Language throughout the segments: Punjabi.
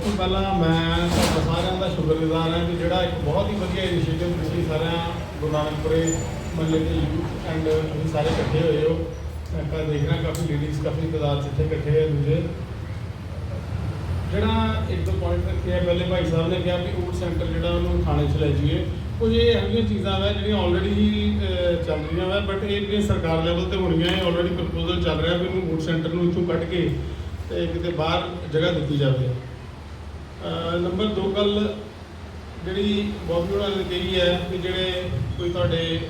ਸਭ ਤੋਂ ਪਹਿਲਾਂ ਮੈਂ ਤੁਹਾਡਾ ਸਾਰਿਆਂ ਦਾ ਸ਼ੁਕਰਗੁਜ਼ਾਰ ਹਾਂ ਕਿ ਜਿਹੜਾ ਇੱਕ ਬਹੁਤ ਹੀ ਵਧੀਆ ਇਨੀਸ਼ੀਏਟਿਵ ਤੁਸੀਂ ਸਾਰਿਆਂ, ਗੁਰੂ ਨਾਨਕਪੁਰੇ ਮਹੱਲੇ ਦੇ ਯੂਥ ਐਂਡ ਤੁਸੀਂ ਸਾਰੇ ਇਕੱਠੇ ਹੋਏ ਹੋ। ਮੈਂ ਕਾ ਦੇਖ ਰਿਹਾ ਕਾਫੀ ਲੇਡੀਜ਼ ਕਾਫੀ ਤਾਦਾਦ ਇੱਥੇ ਇਕੱਠੇ ਹੋਏ ਦੂਜੇ। ਜਿਹੜਾ ਇੱਕ ਦੋ ਪੁਆਇੰਟ ਰੱਖਿਆ ਪਹਿਲੇ ਭਾਈ ਸਾਹਿਬ ਨੇ ਕਿਹਾ ਵੀ ਊਟ ਸੈਂਟਰ ਜਿਹੜਾ ਉਹਨੂੰ ਖਾਣੇ 'ਚ ਲੈ ਜਾਈਏ। ਕੁਝ ਇਹ ਇਹੋ ਜਿਹੀਆਂ ਚੀਜ਼ਾਂ ਵਾ ਜਿਹੜੀਆਂ ਆਲਰੇਡੀ ਚੱਲ ਰਹੀਆਂ ਵਾ ਬਟ ਇਹ ਜਿਹੜੀਆਂ ਸਰਕਾਰ ਲੈਵਲ ਤੇ ਹੋਣੀਆਂ ਇਹ ਆਲਰੇਡੀ ਪ੍ਰਪੋਜ਼ਲ ਚੱਲ ਰਿਹਾ ਵੀ ਉਹਨੂੰ ਊਟ ਸੈਂਟਰ ਨੂੰ ਇੱਥੋਂ ਕੱਢ ਕੇ ਤੇ ਕਿਤੇ ਬਾਹਰ ਜਗ੍ਹਾ ਦਿੱਤੀ ਜਾਵੇ। ਨੰਬਰ 2 ਗੱਲ ਜਿਹੜੀ ਬੋਬੀ ਉਹਨਾਂ ਨੇ ਕਹੀ ਹੈ ਕਿ ਜਿਹੜੇ ਕੋਈ ਤੁਹਾਡੇ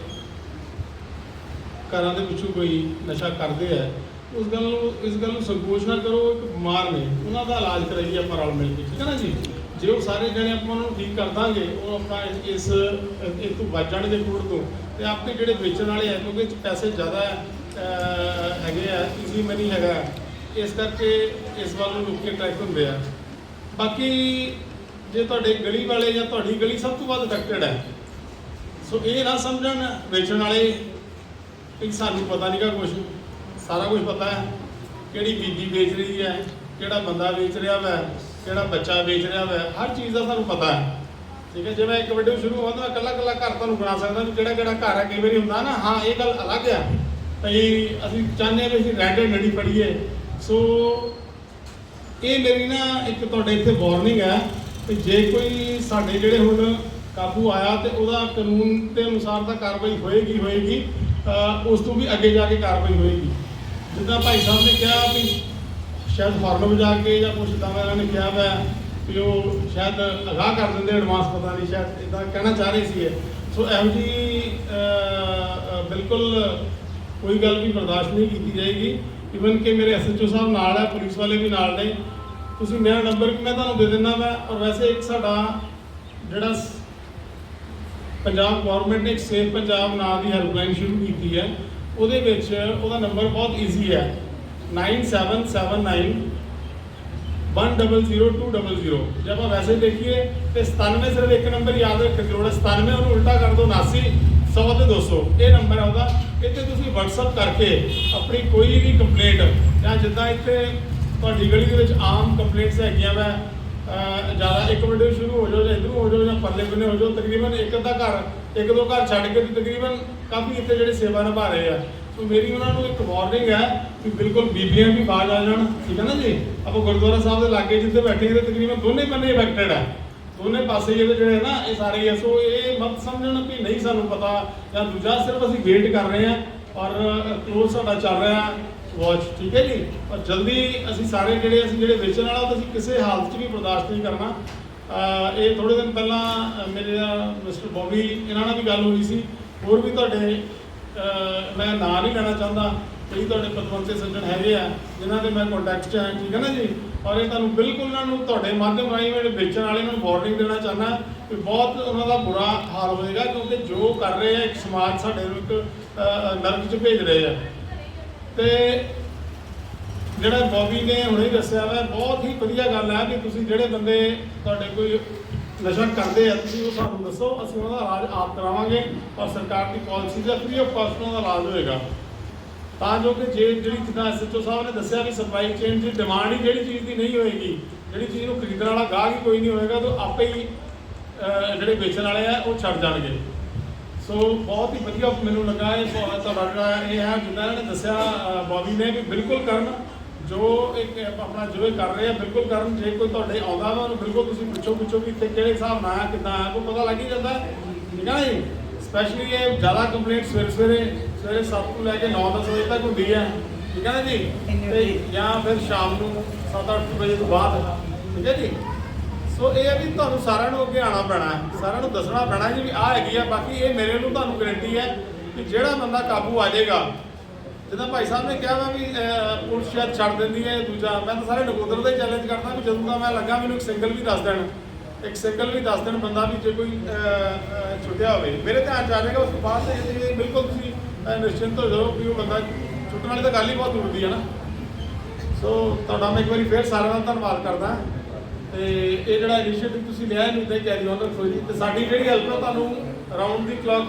ਘਰਾਂ ਦੇ ਪਿੱਛੋਂ ਕੋਈ ਨਸ਼ਾ ਕਰਦੇ ਆ ਉਸ ਗੱਲ ਨੂੰ ਇਸ ਗੱਲ ਨੂੰ ਸੰਕੋਚ ਨਾ ਕਰੋ ਇੱਕ ਬਿਮਾਰ ਨੇ ਉਹਨਾਂ ਦਾ ਇਲਾਜ ਕਰਾਈਏ ਆਪਾਂ ਰਲ ਮਿਲ ਕੇ ਠੀਕ ਹੈ ਨਾ ਜੀ? ਜੇ ਉਹ ਸਾਰੇ ਜਣੇ ਆਪਾਂ ਉਹਨਾਂ ਨੂੰ ਠੀਕ ਕਰ ਦਾਂਗੇ ਉਹ ਆਪਾਂ ਇਸ- ਇਸ ਇਹ ਤੋਂ ਬਚ ਜਾਣਗੇ ਕੂੜ ਤੋਂ ਤੇ ਆਪੇ ਜਿਹੜੇ ਵੇਚਣ ਵਾਲੇ ਆ ਕਿਉਂਕਿ ਪੈਸੇ ਜ਼ਿਆਦਾ ਅਹ, ਹੈਗੇ ਆ ਈਜ਼ੀ ਮਨੀ ਹੈਗਾ ਇਸ ਕਰਕੇ ਇਸ ਵੱਲ ਨੂੰ ਲੋਕੀ ਅਟਰੈਕਟ ਹੁੰਦੇ ਆ। ਬਾਕੀ ਜੇ ਤੁਹਾਡੇ ਗਲੀ ਵਾਲੇ ਜਾਂ ਤੁਹਾਡੀ ਗਲੀ ਸਭ ਤੋਂ ਵੱਧ ਅਫੈਕਟਡ ਹੈ। ਸੋ ਇਹ ਨਾ ਸਮਝਣ, ਵੇਚਣ ਵਾਲੇ ਕਿ ਸਾਨੂੰ ਪਤਾ ਨਹੀਂਗਾ ਕੁਝ ਸਾਰਾ ਕੁਝ ਪਤਾ ਹੈ ਕਿਹੜੀ ਬੀਬੀ ਵੇਚ ਰਹੀ ਹੈ, ਕਿਹੜਾ ਬੰਦਾ ਵੇਚ ਰਿਹਾ ਵਾ, ਕਿਹੜਾ ਬੱਚਾ ਵੇਚ ਰਿਹਾ ਵਾ, ਹਰ ਚੀਜ਼ ਦਾ ਸਾਨੂੰ ਪਤਾ ਹੈ। ਠੀਕ ਹੈ ਜਿਵੇਂ ਇੱਕ ਵੀਡੀਓ ਸ਼ੁਰੂ ਹੋਇਆ ਤਾਂ ਮੈਂ ਕੱਲਾ ਕੱਲਾ ਘਰ ਤੁਹਾਨੂੰ ਬਣਾ ਸਕਦਾ ਵੀ ਕਿਹੜਾ ਕਿਹੜਾ ਘਰ ਹੈ, ਕਈ ਵਾਰੀ ਹੁੰਦਾ ਨਾ, ਹਾਂ, ਇਹ ਗੱਲ ਅਲੱਗ ਆ ਭਈ ਅਸੀਂ ਚਾਹੁੰਦੇ ਹਾਂ ਵੀ ਅਸੀਂ ਰੈਂਟ ਨੜੀ ਪੜੀਏ ਸੋ ਇਹ ਮੇਰੀ ਨਾ ਇੱਕ ਤੁਹਾਡੇ ਇੱਥੇ ਵਾਰਨਿੰਗ ਹੈ ਕਿ ਜੇ ਕੋਈ ਸਾਡੇ ਜਿਹੜੇ ਹੁਣ ਕਾਬੂ ਆਇਆ ਤੇ ਉਹਦਾ ਕਾਨੂੰਨ ਦੇ ਅਨੁਸਾਰ ਤਾਂ ਕਾਰਵਾਈ ਹੋਏਗੀ ਹੋਏਗੀ ਉਸ ਤੋਂ ਵੀ ਅੱਗੇ ਜਾ ਕੇ ਕਾਰਵਾਈ ਹੋਏਗੀ। ਜਿੱਦਾਂ ਭਾਈ ਸਾਹਿਬ ਨੇ ਕਿਹਾ ਵੀ ਸ਼ਾਇਦ ਫਾਰਮ ਜਾ ਕੇ ਜਾਂ ਕੁਛ ਇਦਾਂ ਇਹਨਾਂ ਨੇ ਕਿਹਾ ਵਾ ਵੀ ਉਹ ਸ਼ਾਇਦ ਅਗਾਹ ਕਰ ਦਿੰਦੇ ਐਡਵਾਂਸ ਪਤਾ ਨਹੀਂ ਸ਼ਾਇਦ ਇਦਾਂ ਕਹਿਣਾ ਚਾਹ ਰਹੇ ਸੀ ਸੋ ਇਹੋ ਜੀ ਬਿਲਕੁਲ ਕੋਈ ਗੱਲ ਵੀ ਬਰਦਾਸ਼ਤ ਨਹੀਂ ਕੀਤੀ ਜਾਏਗੀ। ਇਵਨ ਕਿ ਮੇਰੇ ਐਸਐਚਓ ਸਾਹਿਬ ਨਾਲ ਹੈ, ਪੁਲਿਸ ਵਾਲੇ ਵੀ ਨਾਲ ਨੇ। ਤੁਸੀਂ ਮੇਰਾ ਨੰਬਰ ਮੈਂ ਤੁਹਾਨੂੰ ਦੇ ਦਿੰਦਾ ਮੈਂ ਔਰ ਵੈਸੇ ਇੱਕ ਸਾਡਾ ਜਿਹੜਾ ਪੰਜਾਬ ਗਵਰਨਮੈਂਟ ਨੇ ਇੱਕ ਸੇਫ ਪੰਜਾਬ ਨਾਂ ਦੀ ਹੈਲਪਲਾਈਨ ਸ਼ੁਰੂ ਕੀਤੀ ਹੈ। ਉਹਦੇ ਵਿੱਚ ਉਹਦਾ ਨੰਬਰ ਬਹੁਤ ਈਜ਼ੀ ਹੈ। 9779 100200 ਜੇ ਆਪਾਂ ਵੈਸੇ ਦੇਖੀਏ ਤੇ 97 ਸਿਰਫ ਇੱਕ ਨੰਬਰ ਯਾਦ ਰੱਖਣ ਦੀ ਲੋੜ ਹੈ। 97 ਉਹਨੂੰ ਉਲਟਾ ਕਰ ਦਿਓ 79 100 ਤੇ 200 ਇਹ ਨੰਬਰ ਹੈ ਉਹਦਾ। ਇੱਥੇ ਤੁਸੀਂ WhatsApp ਕਰਕੇ ਆਪਣੀ ਕੋਈ ਵੀ ਕੰਪਲੇਂਟ ਜਾਂ ਜਿੱਦਾਂ ਇੱਥੇ ਤੁਹਾਡੀ ਗਲੀ ਦੇ ਵਿੱਚ ਆਮ ਕੰਪਲੇਂਟਸ ਹੈਗੀਆਂ ਵਾ ਜ਼ਿਆਦਾ ਇੱਕ ਮਿੰਟ ਸ਼ੁਰੂ ਹੋ ਜਾਓ ਜਾਂ ਇਧਰੋਂ ਹੋ ਜਾਓ ਜਾਂ ਪਰਲੇ ਬੰਨੇ ਹੋ ਜਾਓ, ਤਕਰੀਬਨ ਇੱਕ ਅੱਧਾ ਘਰ, ਇੱਕ ਦੋ ਘਰ ਛੱਡ ਕੇ ਤੇ ਤਕਰੀਬਨ ਕਾਫੀ ਇੱਥੇ ਜਿਹੜੇ ਸੇਵਾ ਨਿਭਾ ਰਹੇ ਆ। ਸੋ ਮੇਰੀ ਉਹਨਾਂ ਨੂੰ ਇੱਕ ਵਾਰਨਿੰਗ ਹੈ ਕਿ ਬਿਲਕੁਲ ਬੀਬੀਆਂ ਵੀ ਬਾਜ ਆ ਜਾਣ, ਠੀਕ ਹੈ ਨਾ ਜੀ? ਆਪਾਂ ਗੁਰਦੁਆਰਾ ਸਾਹਿਬ ਦੇ ਲਾਗੇ ਜਿੱਥੇ ਬੈਠੇ ਹਾਂ ਤੇ ਤਕਰੀਬਨ ਦੋਨੇ ਬੰਨੇ ਅਫੈਕਟਡ ਹੈ ਦੋਨੇ ਪਾਸੇ ਇਹਦੇ ਜਿਹੜੇ ਨਾ, ਇਹ ਸਾਰੇ ਹੀ ਸੋ ਇਹ ਮਤ ਸਮਝਣ ਕਿ ਨਹੀਂ ਸਾਨੂੰ ਪਤਾ, ਜਾਂ ਦੂਜਾ ਸਿਰਫ ਅਸੀਂ ਵੇਟ ਕਰ ਰਹੇ ਹਾਂ ਔਰ ਕਲੋਜ਼ ਸਾਡਾ ਚੱਲ ਰਿਹਾ ਵਾਚ ਠੀਕ ਹੈ ਜੀ? ਔਰ ਜਲਦੀ ਅਸੀਂ ਸਾਰੇ ਜਿਹੜੇ, ਅਸੀਂ ਜਿਹੜੇ ਵੇਚਣ ਵਾਲਾ, ਉਹ ਅਸੀਂ ਕਿਸੇ ਹਾਲਤ 'ਚ ਵੀ ਬਰਦਾਸ਼ਤ ਨਹੀਂ ਕਰਨਾ। ਇਹ ਥੋੜੇ ਦਿਨ ਪਹਿਲਾਂ ਮੇਰੇ ਮਿਸਟਰ ਬੋਬੀ, ਇਹਨਾਂ ਨਾਲ ਵੀ ਗੱਲ ਹੋਈ ਸੀ। ਹੋਰ ਵੀ ਤੁਹਾਡੇ ਮੈਂ ਨਾਂ ਨਹੀਂ ਲੈਣਾ ਚਾਹੁੰਦਾ। ਕਈ ਤੁਹਾਡੇ ਪਤਵੰਤੇ ਸੱਜਣ ਹੈਗੇ ਆ, ਜਿਨ੍ਹਾਂ ਦੇ ਮੈਂ ਕੰਟੈਕਟ 'ਚ ਹਾਂ, ਠੀਕ ਹੈ ਨਾ ਜੀ? ਔਰ ਇਹ ਤੁਹਾਨੂੰ ਬਿਲਕੁਲ ਉਹਨਾਂ ਨੂੰ ਤੁਹਾਡੇ ਮਾਧਿਅਮ ਰਾਹੀਂ ਮੇਰੇ ਵੇਚਣ ਵਾਲੇ ਨੂੰ ਵਾਰਨਿੰਗ ਦੇਣਾ ਚਾਹੁੰਦਾ ਕਿ ਬਹੁਤ ਉਹਨਾਂ ਦਾ ਬੁਰਾ ਹਾਲ ਹੋਏਗਾ ਕਿਉਂਕਿ ਜੋ ਕਰ ਰਹੇ ਆ, ਇੱਕ ਸਮਾਜ ਸਾਡੇ ਨੂੰ ਇੱਕ ਨਰਕ 'ਚ ਭੇਜ ਰਹੇ ਆ। ਤੇ ਜਿਹੜਾ ਬੌਬੀ ਨੇ ਹੁਣੇ ਦੱਸਿਆ ਵਾ, ਬਹੁਤ ਹੀ ਵਧੀਆ ਗੱਲ ਹੈ ਕਿ ਤੁਸੀਂ ਜਿਹੜੇ ਬੰਦੇ ਤੁਹਾਡੇ ਕੋਈ ਨਸ਼ਾ ਕਰਦੇ ਆ, ਤੁਸੀਂ ਉਹ ਸਾਨੂੰ ਦੱਸੋ, ਅਸੀਂ ਉਹਨਾਂ ਦਾ ਇਲਾਜ ਆਪ ਕਰਾਵਾਂਗੇ ਔਰ ਸਰਕਾਰ ਦੀ ਪਾਲਿਸੀ ਦਾ ਫ੍ਰੀ ਆਫ ਕਾਸਟ ਦਾ ਇਲਾਜ ਹੋਏਗਾ। ਤਾਂ ਜੋ ਕਿ ਜੇ ਜਿਹੜੀ ਜਿੱਦਾਂ ਐਸਐਚਓ ਸਾਹਿਬ ਨੇ ਦੱਸਿਆ ਵੀ ਸਪਲਾਈ ਚੇਨ ਦੀ ਡਿਮਾਂਡ ਹੀ ਜਿਹੜੀ ਚੀਜ਼ ਦੀ ਨਹੀਂ ਹੋਏਗੀ ਜਿਹੜੀ ਚੀਜ਼ ਨੂੰ ਖਰੀਦਣ ਵਾਲਾ ਗਾਹਕ ਹੀ ਕੋਈ ਨਹੀਂ ਹੋਏਗਾ ਤਾਂ ਆਪੇ ਹੀ ਜਿਹੜੇ ਵੇਚਣ ਵਾਲੇ ਆ ਉਹ ਛੱਡ ਜਾਣਗੇ। ਸੋ ਬਹੁਤ ਹੀ ਵਧੀਆ ਮੈਨੂੰ ਲੱਗਾ ਇਹ ਤੁਹਾਡਾ ਜਿਹੜਾ ਇਹ ਹੈ ਜਿੱਦਾਂ ਇਹਨਾਂ ਨੇ ਦੱਸਿਆ ਅਹ, ਬੌਬੀ ਨੇ ਵੀ ਬਿਲਕੁਲ ਕਰਨ ਜੋ ਇੱਕ ਆਪਣਾ ਜੋ ਇਹ ਕਰ ਰਹੇ ਆ ਬਿਲਕੁਲ ਕਰਨ। ਜੇ ਕੋਈ ਤੁਹਾਡੇ ਆਉਂਦਾ ਵਾ ਉਹਨੂੰ ਬਿਲਕੁਲ ਤੁਸੀਂ ਪੁੱਛੋ ਪੁੱਛੋ ਵੀ ਇੱਥੇ ਕਿਹੜੇ ਹਿਸਾਬ ਨਾਲ ਆ ਕਿੱਦਾਂ ਆ ਕੋਈ ਪਤਾ ਲੱਗ ਹੀ ਜਾਂਦਾ। ਠੀਕ ਹੈ ਨਾ ਜੀ? ਸਪੈਸ਼ਲੀ ਇਹ ਜ਼ਿਆਦਾ ਕੰਪਲੇਂਟ ਸਵੇਰੇ ਸਵੇਰੇ ਸਵੇਰੇ 7 ਤੋਂ ਲੈ ਕੇ 9-10 ਵਜੇ ਤੱਕ ਹੁੰਦੀ ਹੈ। ਠੀਕ ਹੈ ਨਾ ਜੀ? ਤੇ ਜਾਂ ਫਿਰ ਸ਼ਾਮ ਨੂੰ 7-8 ਵਜੇ ਤੋਂ ਬਾਅਦ। ਠੀਕ ਹੈ ਜੀ? ਸੋ ਇਹ ਹੈ ਵੀ ਤੁਹਾਨੂੰ ਸਾਰਿਆਂ ਨੂੰ ਅੱਗੇ ਆਉਣਾ ਪੈਣਾ ਹੈ। ਸਾਰਿਆਂ ਨੂੰ ਦੱਸਣਾ ਪੈਣਾ ਜੀ ਵੀ ਆਹ ਹੈਗੀ ਆ ਬਾਕੀ ਇਹ ਮੇਰੇ ਨੂੰ ਤੁਹਾਨੂੰ ਗਾਰੰਟੀ ਹੈ ਕਿ ਜਿਹੜਾ ਬੰਦਾ ਕਾਬੂ ਆ ਜਾਏਗਾ ਜਿੱਦਾਂ ਭਾਈ ਸਾਹਿਬ ਨੇ ਕਿਹਾ ਵਾ ਵੀ ਪੁਲਿਸ ਸ਼ਾਇਦ ਛੱਡ ਦਿੰਦੀ ਹੈ ਦੂਜਾ ਮੈਂ ਤਾਂ ਸਾਰੇ ਨਗੋਦਰ ਦਾ ਚੈਲੰਜ ਕਰਦਾ ਵੀ ਜਦੋਂ ਦਾ ਮੈਂ ਲੱਗਾ ਮੈਨੂੰ ਇੱਕ ਸਿੰਗਲ ਵੀ ਦੱਸ ਦੇਣ। ਇੱਕ ਸਿੰਗਲ ਵੀ ਦੱਸ ਦੇਣ, ਬੰਦਾ ਵੀ ਜੇ ਕੋਈ ਛੁੱਟਿਆ ਹੋਵੇ। ਮੇਰੇ ਧਿਆਨ ਚ ਆ ਜਾਏਗਾ ਉਸ ਤੋਂ ਬਾਅਦ ਤੇ ਇਹ ਬਿਲਕੁਲ ਤੁਸੀਂ ਨਿਸ਼ਚਿੰਤ ਹੋ ਜਾਓ ਕਿ ਉਹ ਬੰਦਾ ਛੁੱਟਣ ਵਾਲੀ ਤਾਂ ਗੱਲ ਹੀ ਬਹੁਤ ਦੂਰ ਦੀ ਹੈ ਨਾ। ਸੋ ਤੁਹਾਡਾ ਮੈਂ ਇੱਕ ਵਾਰੀ ਫੇਰ ਸਾਰਿਆਂ ਦਾ ਧੰਨਵਾਦ ਕਰਦਾ। ਤੇ ਇਹ ਜਿਹੜਾ ਇਨੀਸ਼ੀਏਟਿਵ ਤੁਸੀਂ ਲਿਆ, ਇਹਨੂੰ ਤੇ ਕੈਰੀ ਆਨ ਰੱਖੋ ਜੀ। ਤੇ ਸਾਡੀ ਜਿਹੜੀ ਹੈਲਪ ਹੈ ਤੁਹਾਨੂੰ ਰਾਉਂਡ ਦੀ ਕਲੌਕ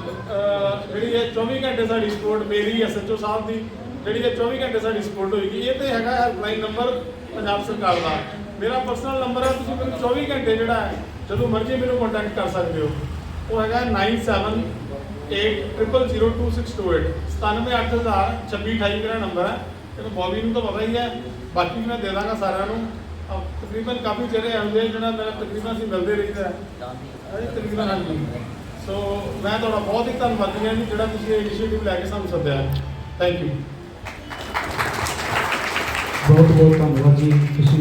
ਜਿਹੜੀ ਹੈ 24 ਘੰਟੇ ਸਾਡੀ ਸਪੋਰਟ ਮੇਰੀ ਐਸਐਚਓ ਸਾਹਿਬ ਦੀ, ਜਿਹੜੀ ਹੈ 24 ਘੰਟੇ ਸਾਡੀ ਸਪੋਰਟ ਹੋਏਗੀ, ਇਹ ਤੇ ਹੈਗਾ ਹੈਲਪਲਾਈਨ ਨੰਬਰ ਪੰਜਾਬ ਸਰਕਾਰ ਦਾ। ਮੇਰਾ ਪਰਸਨਲ ਨੰਬਰ ਹੈ ਤੁਸੀਂ ਮੈਨੂੰ 24 ਘੰਟੇ ਜਿਹੜਾ ਹੈ, ਜਦੋਂ ਮਰਜ਼ੀ ਮੈਨੂੰ ਕੰਟੈਕਟ ਕਰ ਸਕਦੇ ਹੋ। ਉਹ ਹੈਗਾ 97800262 978002628 ਮੇਰਾ ਨੰਬਰ ਹੈ ਤੇ ਬੌਬੀ ਨੂੰ ਤਾਂ ਪਤਾ ਹੀ ਹੈ। ਬਾਕੀ ਮੈਂ ਦੇ ਦਾਂਗਾ ਸਾਰਿਆਂ ਨੂੰ। ਤਕਰੀਬਨ ਕਾਫੀ ਜਿਹੜੇ ਆਉਂਦੇ ਆ ਜਿਹੜਾ ਮੇਰਾ ਤਕਰੀਬਨ ਅਸੀਂ ਮਿਲਦੇ ਰਹੀਦਾ ਹੈ। ਤਕਰੀਬਨ ਹਾਂਜੀ। ਸੋ ਮੈਂ ਤੁਹਾਡਾ ਬਹੁਤ ਹੀ ਧੰਨਵਾਦੀ ਹਾਂ ਜੀ, ਜਿਹੜਾ ਤੁਸੀਂ ਇਹ ਇਨੀਸ਼ੀਏਟਿਵ ਲੈ ਕੇ ਸਾਨੂੰ ਸੱਦਿਆ ਥੈਂਕ ਯੂ ਬਹੁਤ ਬਹੁਤ ਧੰਨਵਾਦ ਜੀ। ਤੁਸੀਂ